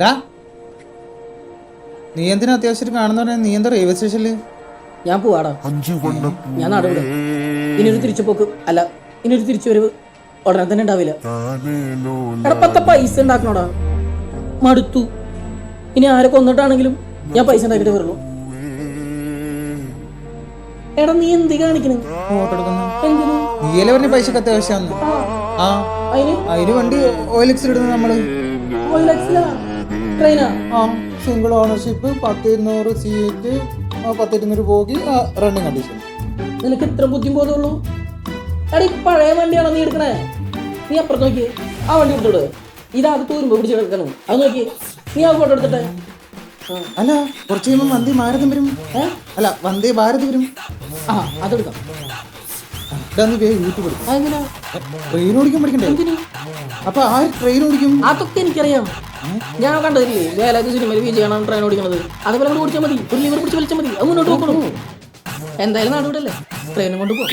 ഡാ. നീ എന്തിനാ അത്യാവശ്യം കാണുന്ന പറഞ്ഞാൽ നീ എന്താ റെയിൽവേ സ്റ്റേഷനിൽ ഞാൻ പോവാടാ. ഞാൻ നാട് ഇനിയൊരു തിരിച്ചു പോക്ക് അല്ല ഇനിയൊരു തിരിച്ചു വരവ് ഉടനെ തന്നെ ഉണ്ടാവില്ല. എടാ പത്ത പൈസ ഉണ്ടാക്കണോടാ? മടുത്തു. ഇനി ആരെ കൊന്നിട്ടാണെങ്കിലും ഞാൻ പൈസ ഉണ്ടാക്കിട്ട് വരുള്ളൂ. എടാ നീ എന്ത് കാണിക്കണേ? നീയല്ലേ പറഞ്ഞ പൈസക്ക് അത്യാവശ്യം ആ. അതിന്? വണ്ടി ഓയിലക്സിൽ ഇടുന്നു നമ്മൾ. ട്രെയിനാ? ആ സിംഗിൾ ഓണർഷിപ്പ് പത്ത് ഇരുന്നൂറ് സീറ്റ് പത്ത് ഇരുന്നൂറ് പോകി റണ്ണിങ് കണ്ടീഷൻ നിനക്ക് ഇത്ര ബുദ്ധിമുട്ടുള്ളൂ എടാ ഈ പഴയ വണ്ടിയാണോ നീ എടുക്കണേ? നീ അപ്പുറത്ത് നോക്കി. ആ വണ്ടി എടുത്തോട് ഇതാത് തൂരുമ്പോ പിടിച്ചു കിടക്കണം. അത് നോക്കി. നീ ആ ഫോട്ടോ എടുത്തിട്ടെ. അല്ല കുറച്ച് കഴിയുമ്പോൾ വന്ദേ ഭാരതം വരും? അല്ല വന്ദേ ഭാരത് വരും. ആ അതെടുക്കാം. ഇതാ യൂട്യൂബ് ട്രെയിൻ ഓടിക്കാൻ പഠിക്കണ്ടേ? എന്തിന്? അപ്പൊ ആ ട്രെയിൻ ഓടിക്കും? അതൊക്കെ എനിക്കറിയാം. ഞാൻ കണ്ടതില്ലേ വേലാക്ക് സിനിമയിൽ വിജയാണ് ട്രെയിൻ ഓടിക്കുന്നത് അതുപോലെ കൂടെ ഓടിച്ചാൽ മതി. ഒരു ലിവർ പിടിച്ച് വലിച്ചാൽ മതി. അത് മുന്നോട്ട് പോകണം. എന്തായാലും നാടുവിടല്ലേ? ട്രെയിനും കൊണ്ട് പോകും